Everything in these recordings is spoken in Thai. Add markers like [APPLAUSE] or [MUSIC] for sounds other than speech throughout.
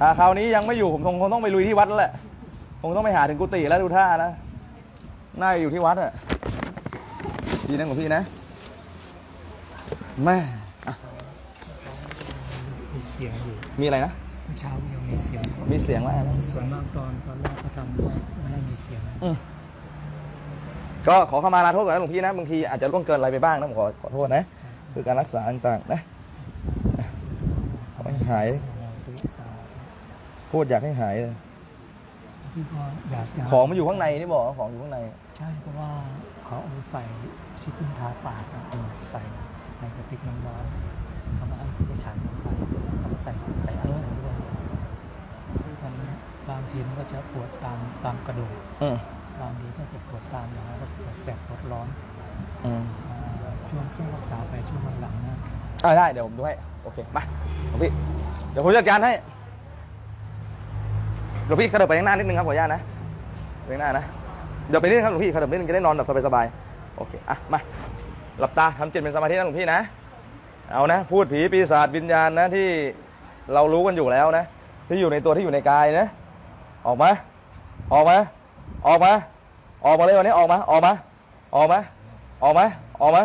ถ้าคราวนี้ยังไม่อยู่ผมคงคงต้องไปลุยที่วัดแล้วแหละคงต้องไปหาถึงกุฏิแล้วดูท่านะน่าจะอยู่ที่วัดอะทีนั้นของพี่นะแม่อะมีเสียงอยู่มีอะไรนะเมื่อเช้ายังมีเสียงมีเสียงว่าอะไรนะส่วนมากตอนตอนแรกเขาทำว่าไม่ให้มีเสียงอืมก็ขอเข้ามาลาโทษก่อนนะหลวงพี่นะบางทีอาจจะล่วงเกินอะไรไปบ้างนะผมขอขอโทษนะคือการรักษาต่างๆนะขอให้หายซื้อสา โคตรอยากให้หายเลย พี่ก็อยากจะของมันอยู่ข้างในนี่บอกว่าของอยู่ข้างใน ใช่เพราะว่าเขาเอาใส่ชิปปิ้นทาปากนะเอาใส่ในกระติกน้ำร้อนเขามาเอาไปฉันลงไปเอามาใส่ใส่อะไรด้วยมันบางทีมันก็จะปวดตามตามกระดูกอืมบางทีก็จะปวดตามหลังแล้วก็ปวดแสบปวดร้อนอืมอ่าช่วงช่วงรักษาไปช่วงหลังๆนะ อ่าได้เดี๋ยวผมดูให้ โอเค มาหลวงพี่ เดี๋ยวผมจัดการให้ห ลวงพี่กระเดินไปข้างหน้านิดนึงครับขออนุญาตนะข้างหน้านะเดี๋ยวไปนิดนึงครับหลวงพี่กระเดินนิดนึงจะได้นอนแบบสบายๆโอเคอะมาหลับตาทำจิตเป็นสมาธินะหลวงพี่นะ เอานะ พูดผีปีศาจวิญญาณนะที่เรารู้กันอยู่แล้วนะ ที่อยู่ในตัวที่อยู่ในกายนะ ออกมาออกมาออกมาออกมาเลยวันนี้ออกมาออกมาออกมาออกมาออกมา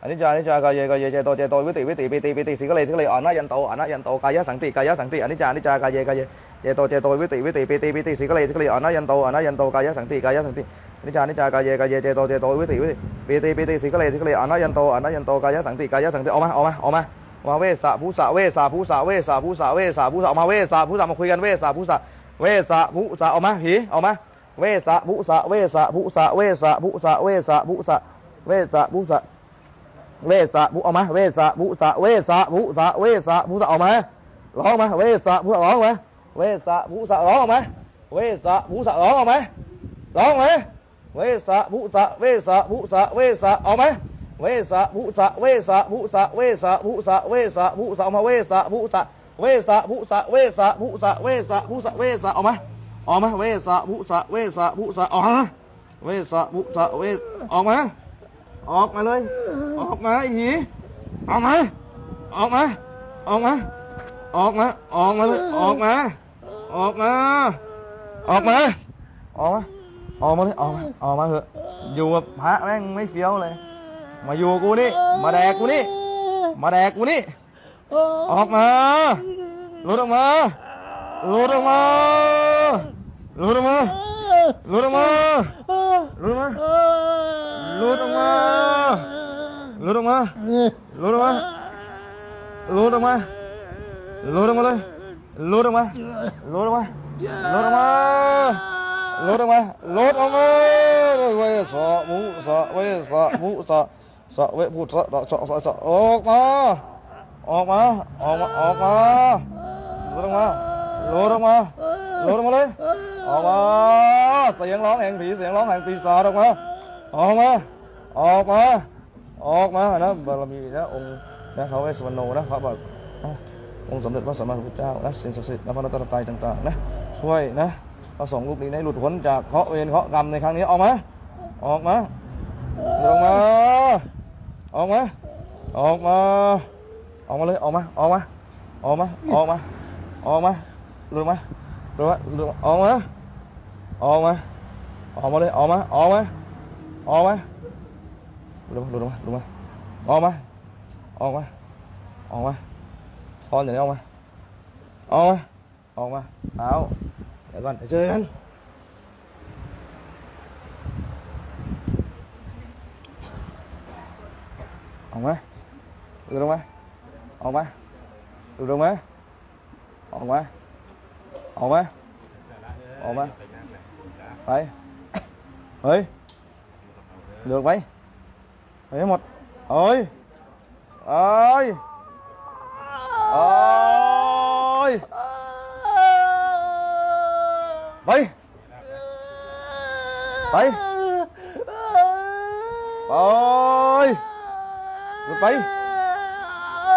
อันนี้จาอันนี้จากายเยกายเยเจโตเจโตวิติวิติปิติปิติสิกเลยสิกเลยอ่อนนะยันโตอ่อนนะยันโตกายะสังติกายะสังติอันนี้จาอันนี้จากายเยกายเย เจโตเจโตวิติวิติปิติปิติสิกเลยสิกเลยอ่อนนยันโตอนนยันโตกายะสังติกายะสังตินนี้จานนี้จากายเยกายเยเจโตเจโตวิติวิติปิติปิติสิกเลยสิกเลยอ่อนนยันโตอนนยันโตกายะสังติกายะสังติออกมาออกมาออกมามาเวสะภูสะเวสะภูสะเวสะภูสะเวสะภูสะออกมาเวสะภูสะมาคุยกันเวสะภูสะเวสะภูสะออกมาผีออกมาเวสะภูสะเวสะภูสะเวสะภูสะเวสะภูสะเวสะภูสะเวสะบุออกมาเวสะบุสะเวสะบุสะเวสะบุสะออกมาร้องมาเวสะบุสะร้องมา เวสะบุสะร้องออกไหมเวสะบุสะร้องออกไหมร้องไหมเวสะบุสะเวสะบุสะเวสะออกไหมเวสะบุสะเวสะบุสะเวสะบุสะเวสะบุสะออกมาเวสะบุสะเวสะบุสะเวสะบุสะเวสะบุสะเวสะออกไหมออกไหมเวสะบุสะเวสะบุสะออกมาเวสะบุสะเวสออกไหมออกมาเลย ออกมาอีออกมาออกมาออกมา ออกมา ออกมา ออกมา ออกมา ออกมา ออกมา ออกมาเลยออกมา ออกมาเถอะ อยู่กับพระแม่งไม่เฟี้ยวเลย มาอยู่กูนี่ มาแดกกูนี่ มาแดกกูนี่ ออกมาหลุดออกมาหลุดออกมาหลุดออกมาหลุดออกมาหลุดออกมาหลุดออกมาหลุดออกมาหลุดออกมาหลุดออกมา ลุดออกมาเลยลุดออกมาลุดออกมาลุดออกมาลุดออกมาลุดออกมาเวสะมุสะเวสะมุสะสะเวพุทธะสะสะสะออกมาออกมาออกมาออกมาลดออกมาลดออกมาลดออกมาเลยออกมาเสียงร้องแห่งผีเสียงร้องแห่งปีศาจออกมาออกมาออกมาออกมานะบารมีนะองค์นะท้าวเวสวรรณนะพระบาท องค์สมเด็จพระสัมมาสัมพุทธเจ้านะสิ่งศักดิ์สิทธิ์นะพระรัตนตรัยต่างๆนะช่วยนะพระสงฆ์รูปนี้ให้หลุดพ้นจากเคราะห์เวรเคราะห์กรรมในครั้งนี้ออกมาออกมาลงมาออกมาออกมาออกมาเลยออกมาออกมาออกมาออกมาออกมาลงมาลงมาลงมาออกมาออกมาออกมาเลยออกมาออกมาออกมาลงมาลงมาลงมาออกมาออกมาออกมาออกมา con rồi đấy ông à? ông à? ông à? áo để con để chơi ăn. Ông ơi. Được không ơi? Ông ơi. Được không ơi? Ông ơi. Ông ơi. Ông ơi. Đấy. [COUGHS] Ấy được vậy. Ấy một. Ơi. Ơi. โอ้ไป ไป ไปหลุไป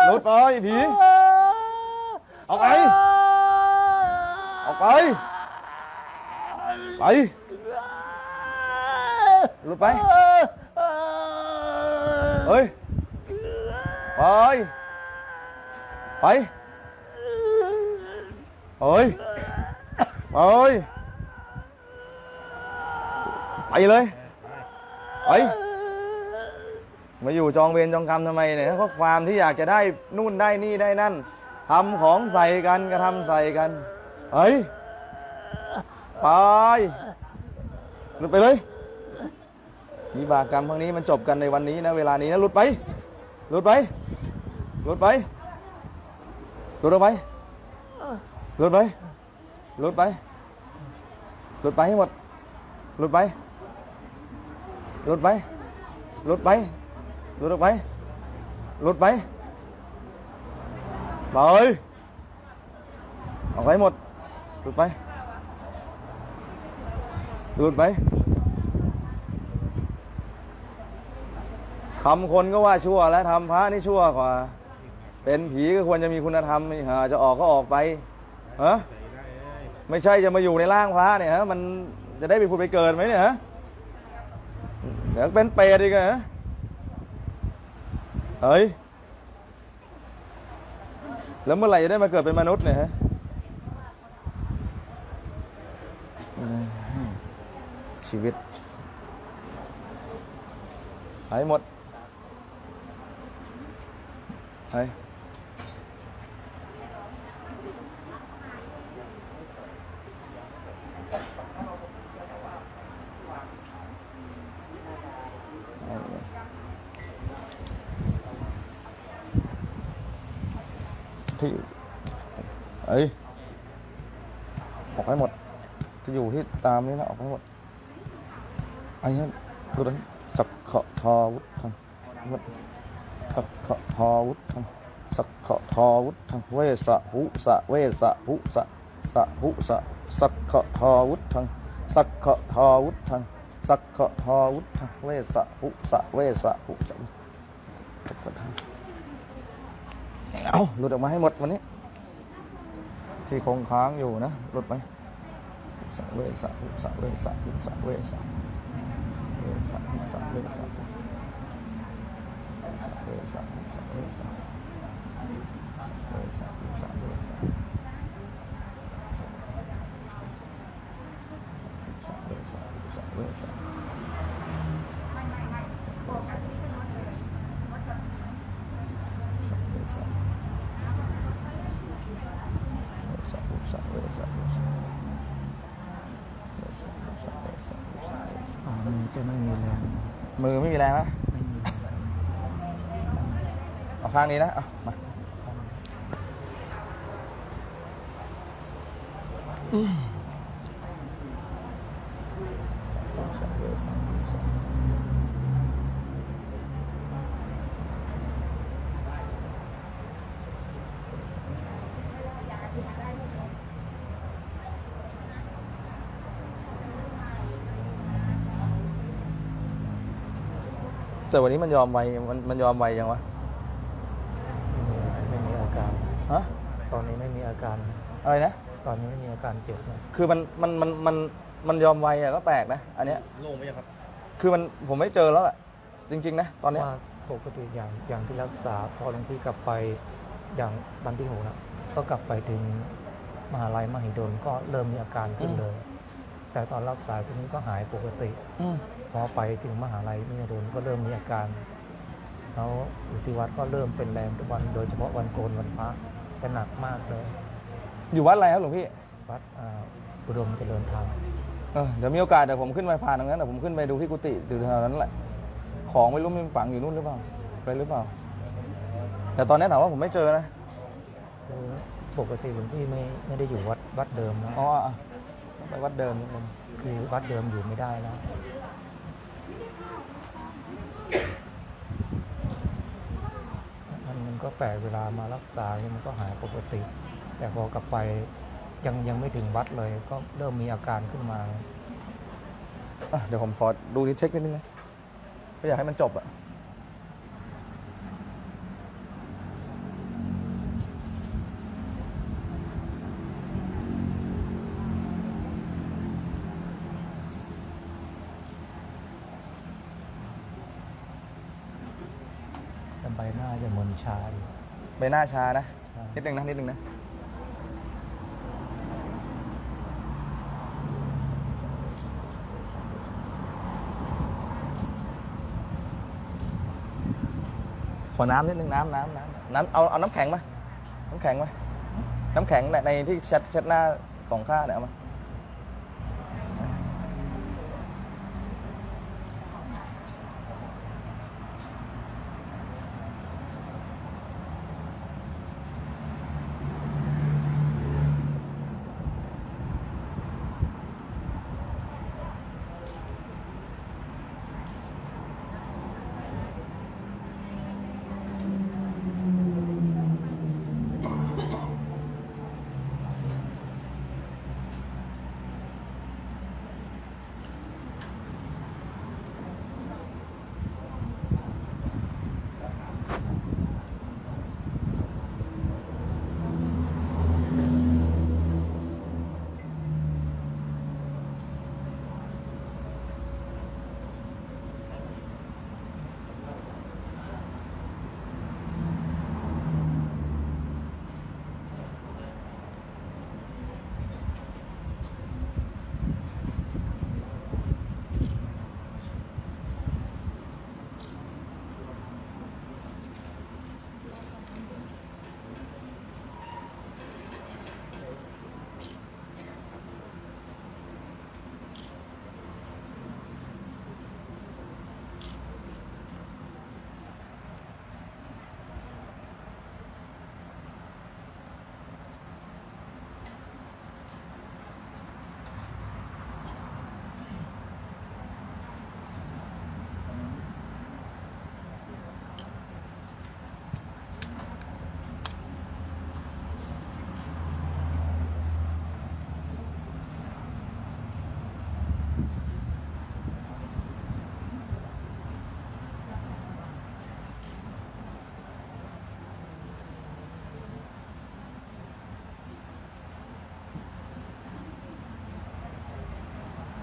หลุไปผีออกไปออกไป ไปหลุไปเฮ้ยไป ไปเอ้ยเอ้ยไปเลยไปมาอยู่จองเวรจองกรรมทำไมเนี่ยเพราะความที่อยากจะได้นู่นได้นี่ได้นั่นทำของใส่กันกระทำใส่กันเฮ้ยไปลุดไปเลยวิบากกรรมครั้งนี้มันจบกันในวันนี้นะเวลานี้นะหลุดไปหลุดไปหลุดไป ลุดออกไปหลุดไปหลุดไปหลุดไปให้หมดหลุดไปหลุดไปหลุดไปหลุดออกไปหลุดไปไปออกไปหมดหลุดไปหลุดไปทำคนก็ว่าชั่วแล้วทำพระนี่ชั่วกว่า เป็นผีก็ควรจะมีคุณธรรมนี่ฮะจะออกก็ออกไปฮะไม่ใช่จะมาอยู่ในร่างพระเนี่ยฮะมันจะได้ไปผุดไปเกิดไหมเนี่ยฮะเดี๋ยวเป็นเปรตอีกเหรอเฮ้ยแล้วเมื่อไหร่จะได้มาเกิดเป็นมนุษย์เนี่ยฮะชีวิตหายหมดหาย ที่เอ้ยออกให้หมด จะอยู่ที่ตามนี้นะออกให้หมดไอ้เนี่ยดูนั้นสักขะทอวุฒทังวุฒสักขะทอวุฒทังสักขะทอวุฒทังเวสะหุสะเวสะหุสะสะหุสะสักขะทอวุฒทังสักขะทอวุฒทังสักขะทอวุฒทังเวสะหุสะเวสะหุสะสักขะทอ เอาหลุดออกมาให้หมดวันนี้ ที่คงค้างอยู่นะหลุดไหมสะเวสะสะเวสะสะเวสะเวสะสะเวสะเวสะสะเวสะเวสะสะเวสะเวสะอุสะเวสะเวสะ เวสะอุสะเวสะอุสะเวสะอุสะเวสะอุสะเวสะ อ่ามือ จะไม่มีแรงมือไม่มีแรงนะไม่มีแรงเอาข้างนี้นะเอามาอุสะเวสะอุสะ แต่วันนี้มันยอมไวมันมันยอมไวยังวะไม่มีอาการ ฮะ ตอนนี้ไม่มีอาการ อะไรนะ ตอนนี้ไม่มีอาการเจ็บนะคือมันมันมันมันมันยอมไวอะก็แปลกนะ อันเนี้ย โล่งไหมยังครับ คือมันผมไม่เจอแล้วแหละจริง ๆ นะตอนเนี้ย ว่าปกติอย่างอย่างที่รักษาพอหลวงพี่กลับไปอย่างวันที่หกนะก็กลับไปถึงมหาลัยมหิดลก็เริ่มมีอาการขึ้นเลย แต่ตอนรักษาทีนี้ก็หายปกติ อืม พอไปถึงมหาลัยมิดลก็เริ่มมีอาการแล้วอยู่ที่วัดก็เริ่มเป็นแรงทุกวันโดยเฉพาะวันโกนวันพระจะหนักมากเลย อยู่วัดอะไรครับหลวงพี่วัดอ่าอุดมเจริญธรรมเออเดี๋ยวมีโอกาสเดี๋ยวผมขึ้นไปผ่านตรงนั้นเดี๋ยวผมขึ้นไปดูที่กุฏิอยู่แถวนั้นแหละ ของไม่รู้มันฝังอยู่นู่นหรือเปล่า ไปหรือเปล่า แต่ตอนนี้ถามว่าผมไม่เจอนะคือปกติหลวงพี่ไม่ไม่ได้อยู่วัดวัดเดิมนะอ๋ออะไปวัดเดิมนิดนึงคือวัดเดิมอยู่ไม่ได้แล้ว มันมันก็แปลกเวลามารักษาเนี่ยมันก็หายปกติ แต่พอกลับไปยังยังไม่ถึงวัดเลย ก็เริ่มมีอาการขึ้นมา อะเดี๋ยวผมขอดูนิดเช็คนิดนึงนะก็อยากให้มันจบอะ ไปหน้าชานะ นิดหนึ่งนะ นิดหนึ่งนะ ขอน้ำนิดหนึ่งน้ำน้ำน้ำน้ำเอาเอาน้ำแข็งมา น้ำแข็งมา น้ำแข็งในในที่เช็ดเช็ดหน้าของข้าเนี่ยเอามา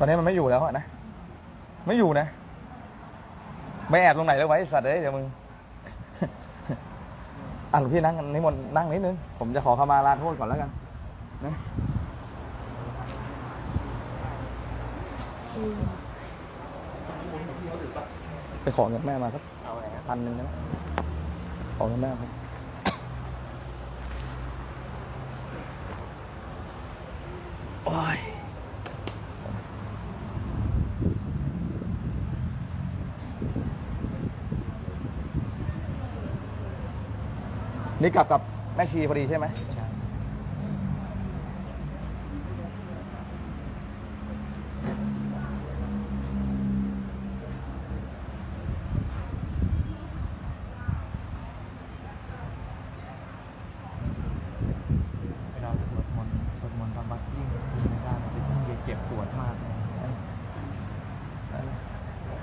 ตอนนี้มันไม่อยู่แล้วอะนะ ไม่อยู่นะ ไม่แอบตรงไหนเลยไวไอ้สัตว์เอ้ยเดี๋ยวมึงอะหลวงพี่นั่งนิมนต์นั่งนิดนึง ผมจะขอขมาลาโทษก่อนแล้วกันนะไปขอเงินแม่มาสักพันหนึ่งนะขอเงินแม่ครับโอ้ย นี่กลับกับแม่ชีพอดีใช่ไหมใช่เวลาสวดมนต์สวดมนต์ทำวัดยิ่งยิ่งไม่ได้มันจะยิ่งเจ็บปวดมากเลย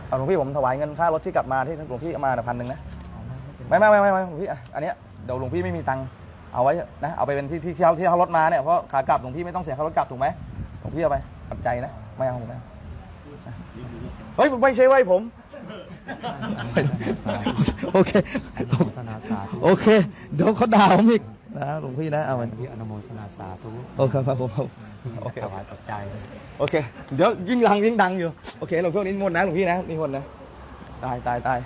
เอาหลวงพี่ผมถวายเงินค่ารถที่กลับมาที่หลวงพี่เอามาพันหนึ่งนะ เอาไม่ไม่เป็นรไม่ไม่ไม่ไม่ไม่หลวงพี่อะอันเนี้ย เดี๋ยวหลวงพี่ไม่มีตังค์เอาไว้นะเอาไปเป็นที่ที่ที่เขาที่เขารถมาเนี่ยเพราะขากลับหลวงพี่ไม่ต้องเสียค่ารถกลับถูกไหมหลวงพี่เอาไปปัจจัยนะไม่เอาผมไม่เอาเฮ้ยไม่ใช่ไว้ผม โอเคอนุโมทนาสาธุโอเค เดี๋ยวเขาด่าผมอีกนะหลวงพี่นะเอาไปที่อนุโมทนาสาธุโอเคครับผมครับโอเคถวายปัจจัยโอเค เดี๋ยวยิ่งดังยิ่งดังอยู่ โอเคหลวงพี่นิมนต์นะหลวงพี่นะนิมนต์นะ ตายตายตาย